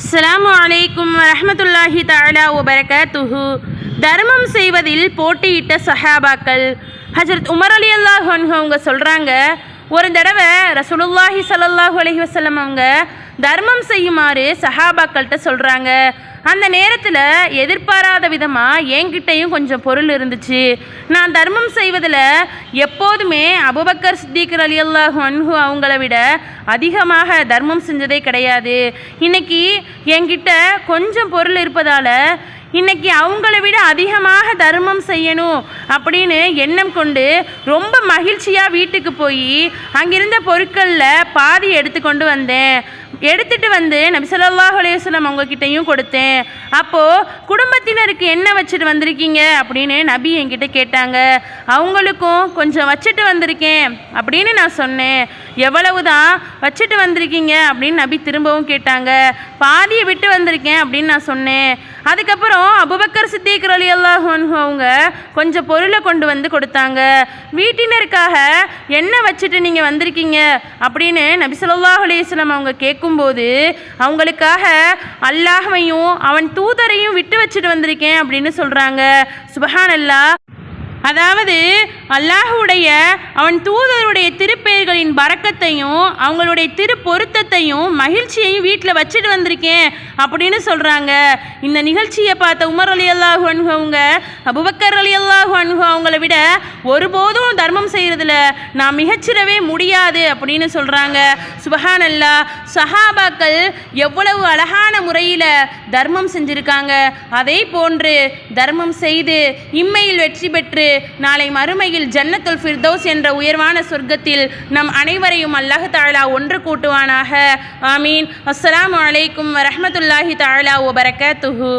அஸ்ஸலாமு அலைக்கும் தாலா உபரக துஹு தர்மம் செய்வதில் போட்டியிட்ட சஹாபாக்கள் ஹஜரத் உமர் அலி அல்லாஹ் அவங்க சொல்கிறாங்க ஒரு தடவை ரசூலுல்லாஹி சல்லாஹூ அலஹி வஸல்லம் அவங்க தர்மம் செய்யுமாறு சஹாபாக்கள்கிட்ட சொல்கிறாங்க அந்த நேரத்தில் எதிர்பாராத விதமாக என்கிட்டையும் கொஞ்சம் பொருள் இருந்துச்சு. நான் தர்மம் செய்வதில் எப்போதுமே அபுபக்கர் சித்திகர் அலி அல்லாஹ் அன்ஹு அவங்கள விட அதிகமாக தர்மம் செஞ்சதே கிடையாது. இன்னைக்கு என்கிட்ட கொஞ்சம் பொருள் இருப்பதால் இன்னைக்கு அவங்கள விட அதிகமாக தர்மம் செய்யணும் அப்படின்னு எண்ணம் கொண்டு ரொம்ப மகிழ்ச்சியாக வீட்டுக்கு போய் அங்கிருந்த பொருட்களில் பாதி எடுத்து கொண்டு வந்தேன். எடுத்துட்டு வந்து நபி ஸல்லல்லாஹு அலைஹி கொடுத்தேன். அப்போது குடும்பத்தினருக்கு என்ன வச்சுட்டு வந்திருக்கீங்க? அப்படின்னு நபி என்கிட்ட கேட்டாங்க. அவங்களுக்கும் கொஞ்சம் வச்சுட்டு வந்திருக்கேன் அப்படின்னு நான் சொன்னேன். எவ்வளவு தான் வச்சுட்டு வந்திருக்கீங்க? அப்படின்னு நபி திரும்பவும் கேட்டாங்க. பாதியை விட்டு வந்திருக்கேன் அப்படின்னு நான் சொன்னேன். அதுக்கப்புறம் அபுபக்கர் சித்திக் அலி அல்லாஹ் அவங்க கொஞ்சம் பொருளை கொண்டு வந்து கொடுத்தாங்க. வீட்டினருக்காக என்ன வச்சுட்டு நீங்கள் வந்திருக்கீங்க? அப்படின்னு நபி ஸல்லல்லாஹு அலையுஸ்லம் அவங்க கேட்கும் கேட்கும்போது அவங்களுக்காக அல்லாஹையும் அவன் தூதரையும் விட்டு வச்சுட்டு வந்திருக்கேன் அப்படின்னு சொல்கிறாங்க சுபஹான் அல்லாஹ் அதாவது அல்லாஹுடைய அவன் தூதருடைய திருப்பெயர்களின் பறக்கத்தையும் அவங்களுடைய திருப்பொருத்தத்தையும் மகிழ்ச்சியையும் வீட்டில் வச்சுட்டு வந்திருக்கேன் அப்படின்னு சொல்கிறாங்க இந்த நிகழ்ச்சியை பார்த்த உமர் அலி அல்லாஹு அன்ஹு அவங்க அபுபக்கர் அலி அல்லாஹு அன்ஹு அவங்கள விட ஒருபோதும் தர்மம் செய்கிறதுல நான் மிகச்சிறவே முடியாது அப்படின்னு சொல்கிறாங்க சுபஹான் அல்லா சஹாபாக்கள் எவ்வளவு அழகான முறையில் தர்மம் செஞ்சுருக்காங்க. அதே போன்று தர்மம் செய்து இம்மையில் வெற்றி பெற்று நாளை மறுமையில் ஜன்னத்துல் ஃபிர்தௌஸ் என்ற உயர்வான சொர்க்கத்தில் நம் அனைவரையும் அல்லாஹ் தாலா ஒன்று கூட்டுவானாக. ஆமீன். அஸ்ஸலாமு அலைக்கும் வரஹ்மத்துல்லாஹி தாலா வபரகாத்துஹு.